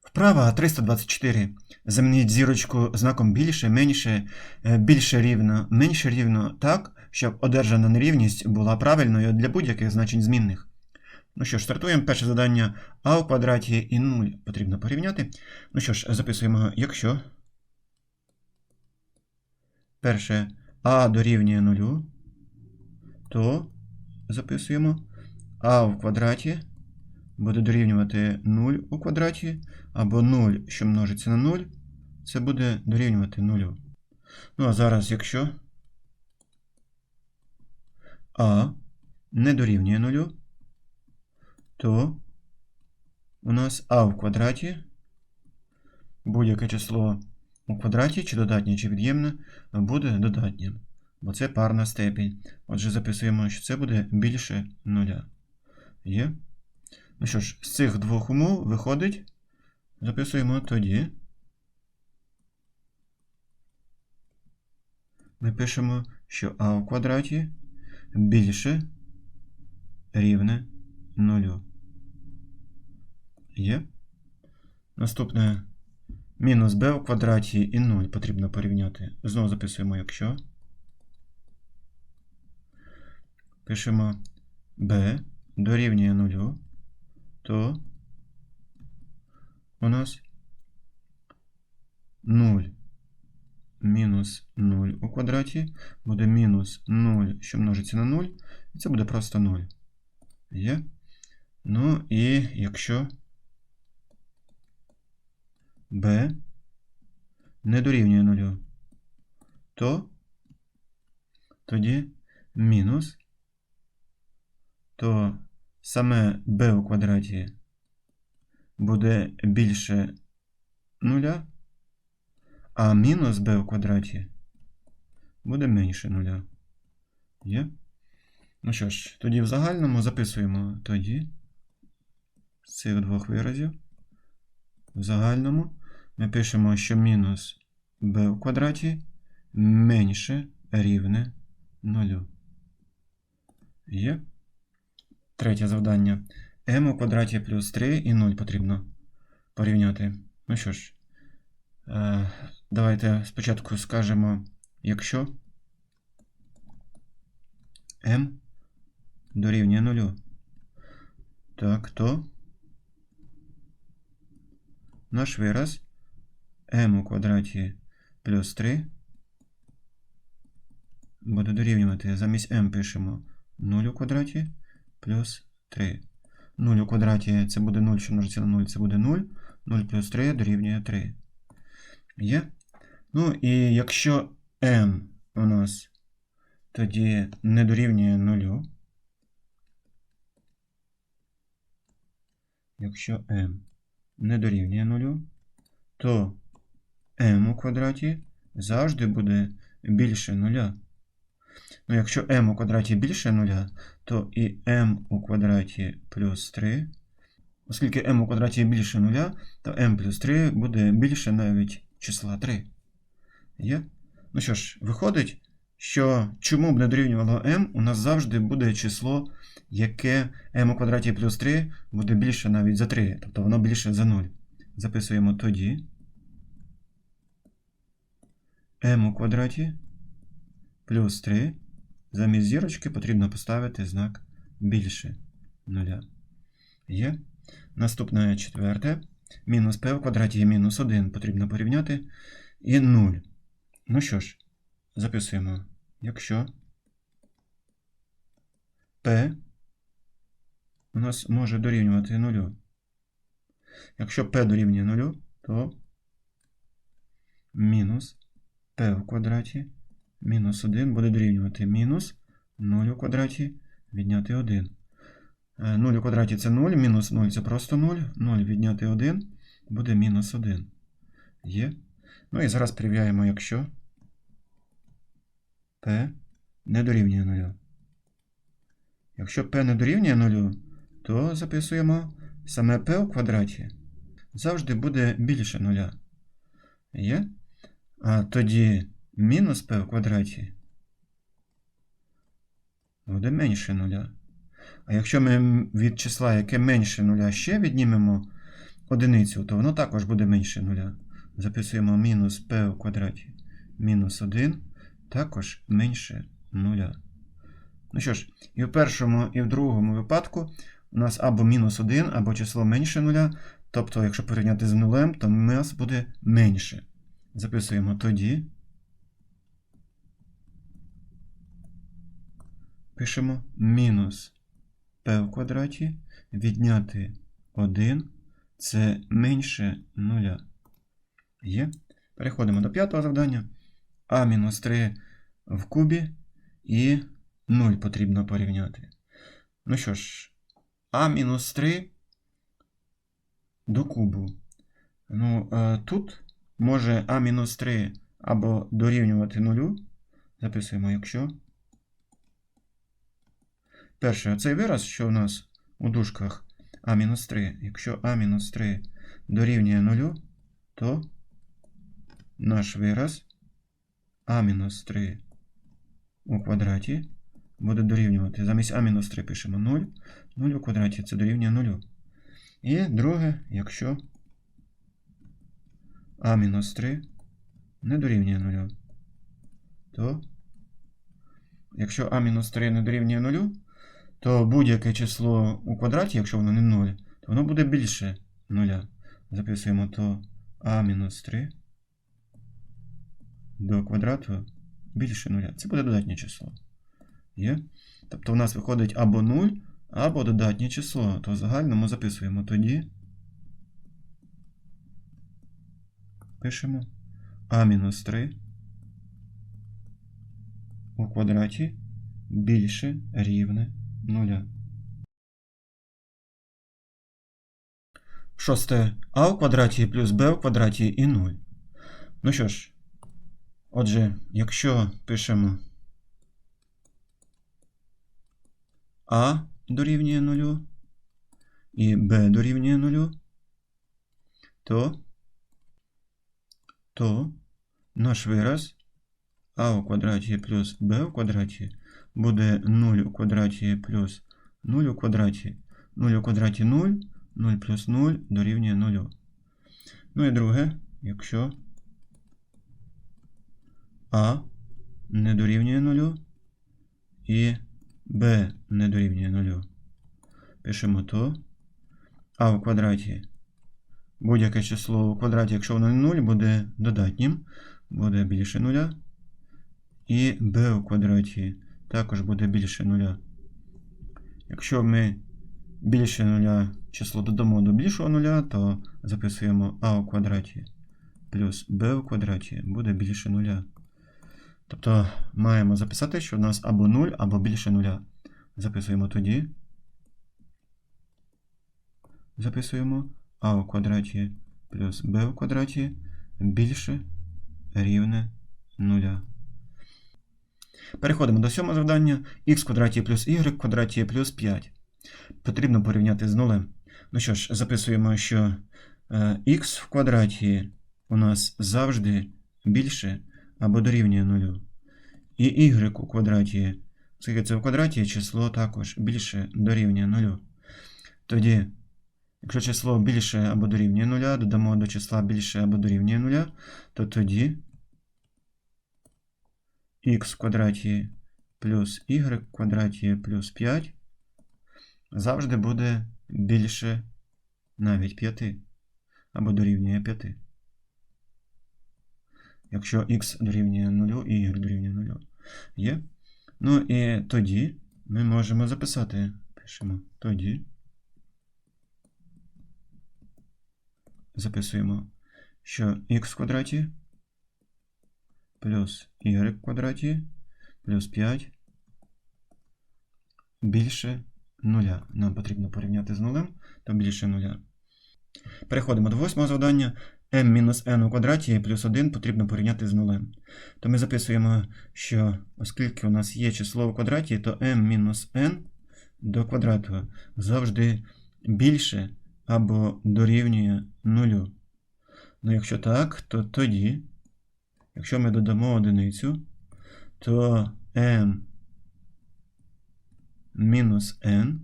Вправа 324. Замініть зірочку знаком більше, менше, е, більше рівно, менше рівно так, щоб одержана нерівність була правильною для будь-яких значень змінних. Ну що ж, стартуємо. Перше завдання а у квадраті і 0 потрібно порівняти. Ну що ж, записуємо, якщо перше а дорівнює 0, то записуємо а в квадраті буде дорівнювати 0 у квадраті, або 0, що множиться на 0, це буде дорівнювати 0. Ну, а зараз, якщо а не дорівнює 0, то у нас а в квадраті будь-яке число у квадраті, чи додатнє, чи від'ємне, буде додатнім. Бо це парна степінь. Отже, записуємо, що це буде більше нуля. Є? Ну що ж, з цих двох умов виходить, записуємо тоді. Ми пишемо, що а в квадраті більше рівне нулю. Є. Наступне мінус b у квадраті і 0 потрібно порівняти. Знову записуємо, якщо. Пишемо b дорівнює нулю, то у нас 0 мінус 0 у квадраті буде мінус 0, що множиться на 0, і це буде просто 0. Є. Ну і якщо b не дорівнює 0, то тоді мінус, то саме b у квадраті буде більше 0, а мінус b у квадраті буде менше 0. Є? Ну що ж, тоді в загальному записуємо тоді з цих двох виразів. В загальному ми пишемо, що мінус b у квадраті менше рівне 0. Є. Третє завдання. m у квадраті плюс 3 і 0 потрібно порівняти. Ну що ж, е, давайте спочатку скажемо, якщо m дорівнює 0. Так, то наш вираз m у квадраті плюс 3 буде дорівнювати. Замість m пишемо 0 у квадраті плюс 3. 0 у квадраті це буде 0, що множиться на 0, це буде 0. 0 плюс 3 дорівнює 3. Є? Ну і якщо m у нас тоді не дорівнює 0, якщо m не дорівнює 0, то m у квадраті завжди буде більше 0. Ну, якщо m у квадраті більше 0, то і m у квадраті плюс 3. Оскільки m у квадраті більше 0, то m плюс 3 буде більше навіть числа 3. Є? Ну що ж, виходить, що чому б не дорівнювало m, у нас завжди буде число, яке m у квадраті плюс 3 буде більше навіть за 3, тобто воно більше за 0. Записуємо тоді m у квадраті плюс 3. Замість зірочки потрібно поставити знак більше 0. Є. Наступне четверте. Мінус p в квадраті і мінус 1 потрібно порівняти. І 0. Ну що ж, записуємо. Якщо p у нас може дорівнювати 0. Якщо p дорівнює 0, то мінус p в квадраті мінус 1 буде дорівнювати мінус 0 у квадраті відняти 1. 0 у квадраті це 0, мінус 0 це просто 0. 0 відняти 1 буде мінус 1. Є. Ну і зараз перевіряємо, якщо p не дорівнює 0. Якщо p не дорівнює 0, то записуємо саме p у квадраті завжди буде більше 0. Є? А тоді мінус p в квадраті буде менше 0. А якщо ми від числа, яке менше 0, ще віднімемо одиницю, то воно також буде менше нуля. Записуємо мінус p у квадраті мінус 1 також менше нуля. Ну що ж, і в першому, і в другому випадку у нас або мінус 1, або число менше нуля. Тобто, якщо порівняти з нулем, то у нас буде менше. Записуємо тоді. Пишемо мінус p в квадраті відняти 1 це менше нуля. Є. Переходимо до п'ятого завдання. А мінус 3 в кубі і 0 потрібно порівняти. Ну що ж, А мінус 3 до кубу. Ну, е, тут може А мінус 3 або дорівнювати 0. Записуємо, якщо. Перше, цей вираз, що у нас у дужках А-3, якщо А-3 дорівнює 0, то наш вираз А-3 у квадраті буде дорівнювати. Замість А-3 пишемо 0. 0 у квадраті це дорівнює 0. І друге, якщо А-3 не дорівнює 0, то якщо А-3 не дорівнює 0, то будь-яке число у квадраті, якщо воно не 0, то воно буде більше 0. Записуємо то А-3 до квадрату більше 0. Це буде додатнє число. Є? Тобто у нас виходить або 0, або додатнє число. То в загальному записуємо тоді. Пишемо А-3 у квадраті більше рівне 0. Шосте а у квадраті плюс b у квадраті і 0. Ну що ж, отже, якщо пишемо а дорівнює 0 і b дорівнює 0, то, то наш вираз а у квадраті плюс b у квадраті буде 0 у квадраті плюс 0 у квадраті. 0 у квадраті 0, 0 плюс 0 дорівнює 0. Ну і друге, якщо А не дорівнює 0 і Б не дорівнює 0. Пишемо то. А в квадраті. Будь-яке число у квадраті, якщо воно не 0, буде додатнім, буде більше 0. І b у квадраті також буде більше нуля. Якщо ми більше нуля число додамо до більшого нуля, то записуємо а у квадраті плюс b у квадраті буде більше нуля. Тобто маємо записати, що у нас або 0, або більше нуля. Записуємо тоді. Записуємо а у квадраті плюс b у квадраті більше рівне нуля. Переходимо до сьомого завдання. х квадраті плюс y квадраті плюс 5. Потрібно порівняти з нулем. Ну що ж, записуємо, що е, х в квадраті у нас завжди більше або дорівнює нулю. І y у квадраті, оскільки це в квадраті, число також більше дорівнює нулю. Тоді, якщо число більше або дорівнює нуля, додамо до числа більше або дорівнює нуля, то тоді х в квадраті плюс y в квадраті плюс 5 завжди буде більше навіть 5 або дорівнює 5. Якщо х дорівнює 0 і y дорівнює 0. Є? Ну і тоді ми можемо записати. Пишемо тоді. Записуємо, що х в квадраті плюс y в квадраті плюс 5 більше 0. Нам потрібно порівняти з нулем, то більше 0. Переходимо до восьмого завдання. m-n у квадраті плюс 1 потрібно порівняти з нулем. То ми записуємо, що оскільки у нас є число у квадраті, то m-n до квадрату завжди більше або дорівнює 0. Ну, якщо так, то тоді Якщо ми додамо одиницю, то m мінус n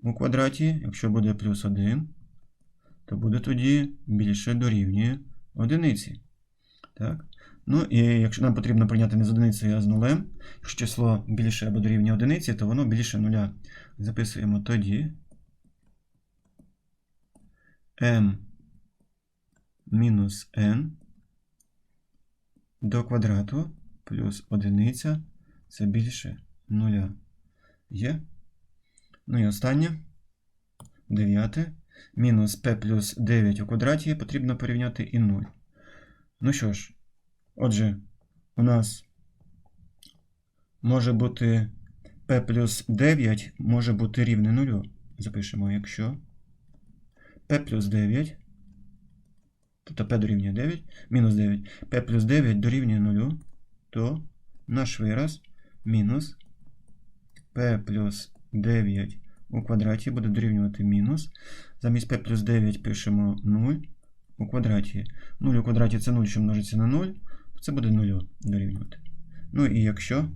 у квадраті, якщо буде плюс 1, то буде тоді більше дорівнює одиниці. Так? Ну і якщо нам потрібно прийняти не з одиницею, а з нулем, якщо число більше або дорівнює одиниці, то воно більше нуля. Записуємо тоді m мінус n до квадрату плюс одиниця це більше нуля. Є? Ну і останнє. Дев'яте. Мінус p плюс 9 у квадраті потрібно порівняти і 0. Ну що ж, отже, у нас може бути p плюс 9 може бути рівне 0. Запишемо, якщо p плюс 9, тобто p дорівнює 9, мінус 9, p плюс 9 дорівнює 0, то наш вираз мінус p плюс 9 у квадраті буде дорівнювати мінус. Замість p плюс 9 пишемо 0 у квадраті. 0 у квадраті це 0, що множиться на 0, то це буде 0 дорівнювати. Ну і якщо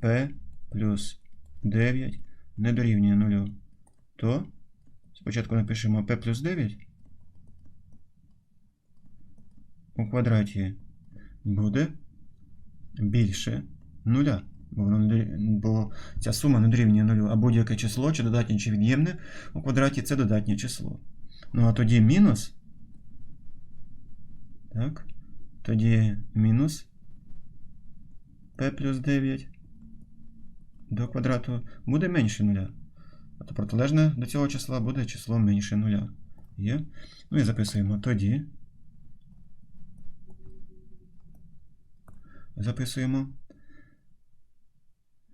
p плюс 9 не дорівнює 0, то спочатку напишемо p плюс 9 у квадраті буде більше 0. Бо, воно бо ця сума не дорівнює нулю, а будь-яке число, чи додатнє, чи від'ємне у квадраті це додатнє число. Ну а тоді мінус. Так. Тоді мінус p плюс 9 до квадрату буде менше нуля. А то протилежне до цього числа буде число менше нуля. Є? Ну і записуємо тоді. Записуємо.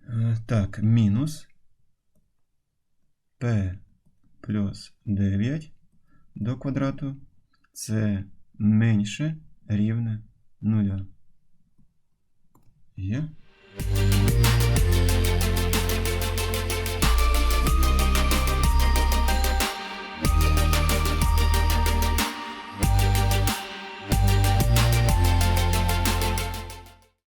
Е, Так, мінус p плюс 9 до квадрату це менше рівне нуля. Є?